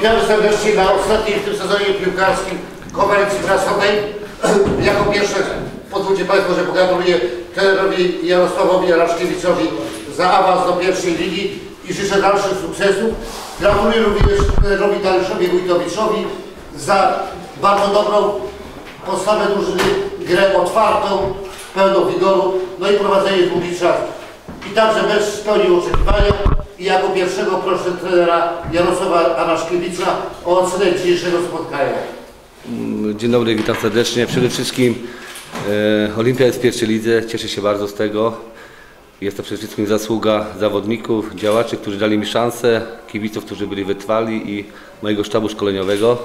witamy serdecznie na ostatniej w tym sezonie piłkarskim konferencji prasowej. Jako pierwsze pozwólcie Państwo, że pogratuluję trenerowi Jarosławowi Jaraszkiewiczowi za awans do pierwszej ligi i życzę dalszych sukcesów. Gratuluję również trenerowi Dariuszowi Wójtowiczowi za bardzo dobrą postawę drużyny, grę otwartą, pełną wigoru, no i prowadzenie długi czas. I także mecz spełnił oczekiwania i jako pierwszego proszę trenera Jarosława Anaszkiewicza o ocenę dzisiejszego spotkania. Dzień dobry, witam serdecznie. Przede wszystkim e, Olimpia jest w pierwszej lidze, cieszę się bardzo z tego. Jest to przede wszystkim zasługa zawodników, działaczy, którzy dali mi szansę, kibiców, którzy byli wytrwali i mojego sztabu szkoleniowego.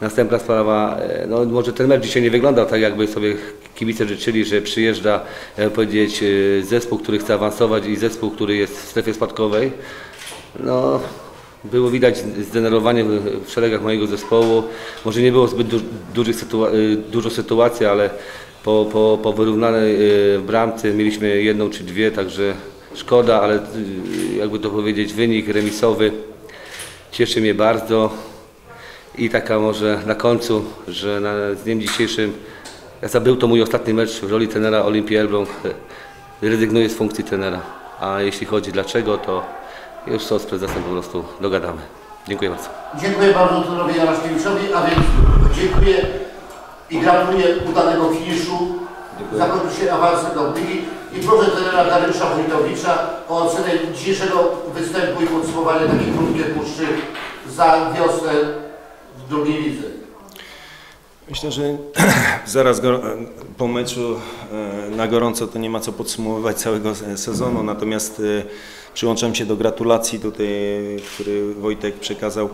Następna sprawa, e, no może ten mecz dzisiaj nie wyglądał tak, jakby sobie kibice życzyli, że przyjeżdża, jakby powiedzieć, e, zespół, który chce awansować i zespół, który jest w strefie spadkowej. No, było widać zdenerwowanie w szeregach mojego zespołu. Może nie było zbyt du dużych sytua dużo sytuacji, ale po, po, po wyrównanej bramce mieliśmy jedną czy dwie, także szkoda, ale jakby to powiedzieć, wynik remisowy cieszy mnie bardzo. I taka może na końcu, że na z dniem dzisiejszym, ja był to mój ostatni mecz w roli trenera Olimpii Elbląg, rezygnuję z funkcji trenera. A jeśli chodzi dlaczego, to już to z prezesem po prostu dogadamy. Dziękuję bardzo. Dziękuję bardzo trenerowi Jaraszkiewiczowi, a więc dziękuję i gratuluję udanego finiszu. Zakończył się awansem do ligi i proszę trenera Dariusza Wójtowicza o ocenę dzisiejszego występu i podsumowanie takiej krótkiej puszczy za wiosnę. Myślę, że zaraz go, po meczu e, na gorąco to nie ma co podsumowywać całego se- sezonu, natomiast e, przyłączam się do gratulacji tutaj, który Wojtek przekazał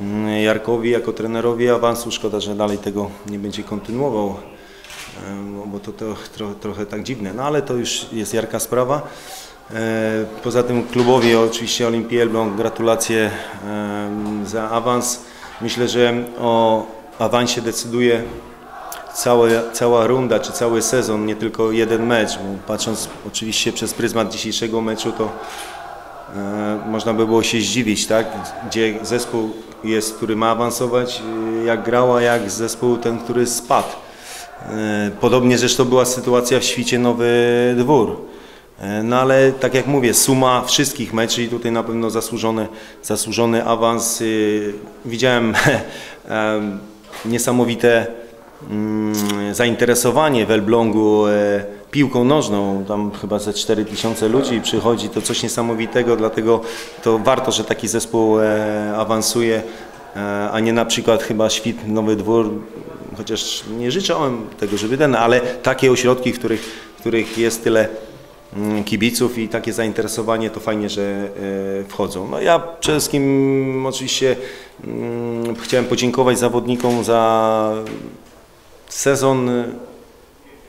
mm, Jarkowi jako trenerowi awansu. Szkoda, że dalej tego nie będzie kontynuował, e, bo to, to tro, trochę tak dziwne, no ale to już jest Jarka sprawa. E, Poza tym klubowi oczywiście Olimpii Elbląg gratulacje za awans. Myślę, że o awansie decyduje całe, cała runda czy cały sezon, nie tylko jeden mecz. Bo patrząc oczywiście przez pryzmat dzisiejszego meczu, to e, można by było się zdziwić, tak? gdzie zespół jest, który ma awansować, y, jak grał, a jak zespół ten, który spadł. E, Podobnie zresztą była sytuacja w Świcie Nowy Dwór. E, No ale tak jak mówię, suma wszystkich meczy i tutaj na pewno zasłużony, zasłużony awans. Y, Widziałem em, niesamowite mm, zainteresowanie w Elblągu e, piłką nożną. Tam chyba ze 4 tysiące ludzi przychodzi, to coś niesamowitego, dlatego to warto, że taki zespół e, awansuje, e, a nie na przykład chyba Świt Nowy Dwór, chociaż nie życzyłem tego, żeby ten, ale takie ośrodki, w których, w których jest tyle kibiców i takie zainteresowanie, to fajnie, że e, wchodzą. No ja przede wszystkim oczywiście mm, chciałem podziękować zawodnikom za sezon,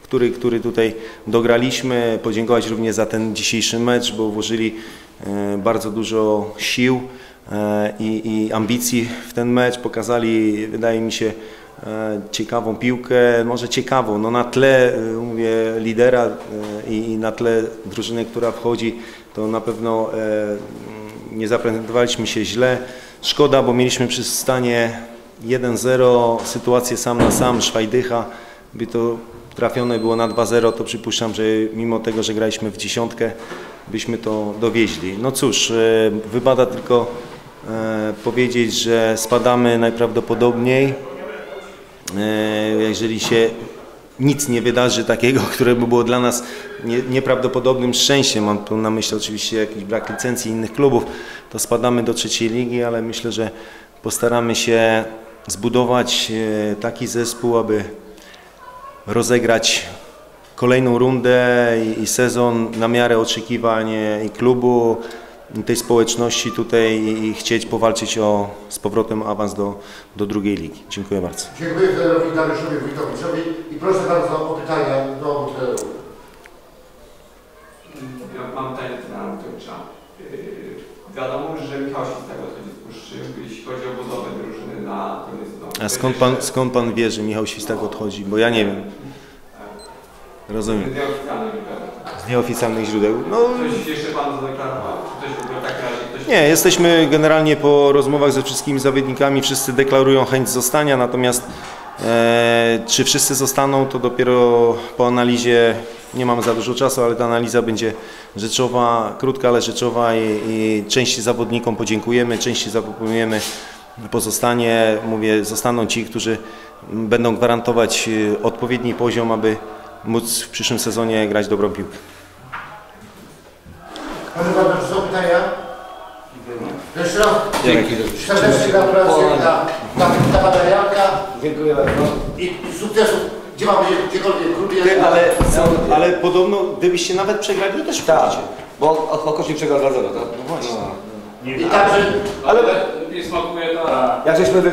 który, który tutaj dograliśmy, podziękować również za ten dzisiejszy mecz, bo włożyli e, bardzo dużo sił e, i, i ambicji w ten mecz, pokazali, wydaje mi się, ciekawą piłkę, może ciekawą, no na tle, e, mówię, lidera e, i, na tle drużyny, która wchodzi, to na pewno e, nie zaprezentowaliśmy się źle. Szkoda, bo mieliśmy przy stanie 1-0, sytuację sam na sam, Szwajdycha, by to trafione było na 2-0, to przypuszczam, że mimo tego, że graliśmy w dziesiątkę, byśmy to dowieźli. No cóż, e, wypada tylko e, powiedzieć, że spadamy najprawdopodobniej, E, jeżeli się nic nie wydarzy takiego, które by było dla nas nie, nieprawdopodobnym szczęściem, mam tu na myśli oczywiście jakiś brak licencji innych klubów, to spadamy do trzeciej ligi, ale myślę, że postaramy się zbudować e, taki zespół, aby rozegrać kolejną rundę i, i sezon na miarę oczekiwań e, i klubu, tej społeczności tutaj i, chcieć powalczyć o z powrotem awans do, do drugiej ligi. Dziękuję bardzo. Dziękuję trenerowi Dariuszowi Wójtowiczowi i proszę bardzo o pytania do obu trenerów. Ja mam pytanie do trenera Mateuszza. Yy, Wiadomo, że Michał odchodzi z puszczy, jeśli chodzi o budowę drużyny na koniec. A skąd pan, skąd pan wie, że Michał Świstak odchodzi? Bo ja nie wiem. Rozumiem. Nieoficjalnych źródeł. No, Coś jeszcze pan zadeklarował? Nie, jesteśmy generalnie po rozmowach ze wszystkimi zawodnikami, wszyscy deklarują chęć zostania, natomiast e, czy wszyscy zostaną, to dopiero po analizie, nie mamy za dużo czasu, ale ta analiza będzie rzeczowa, krótka, ale rzeczowa i, i części zawodnikom podziękujemy, części zaproponujemy pozostanie. Mówię, zostaną ci, którzy będą gwarantować e, odpowiedni poziom, aby móc w przyszłym sezonie grać dobrą piłkę. Czy są pytania? Jeszcze raz Dzięki. serdecznie gratulacje dla, dla, dla pana Janka Dziękuję bardzo. i sukcesów, gdzie mamy gdziekolwiek w klubie. Ty, ale, ale podobno, gdybyście nawet przegrali, to też Tak, wchodzicie. bo od Pokosi przegrał 2-0, tak? No właśnie. I także Ale mi smakuje ta... Jak żeśmy wy-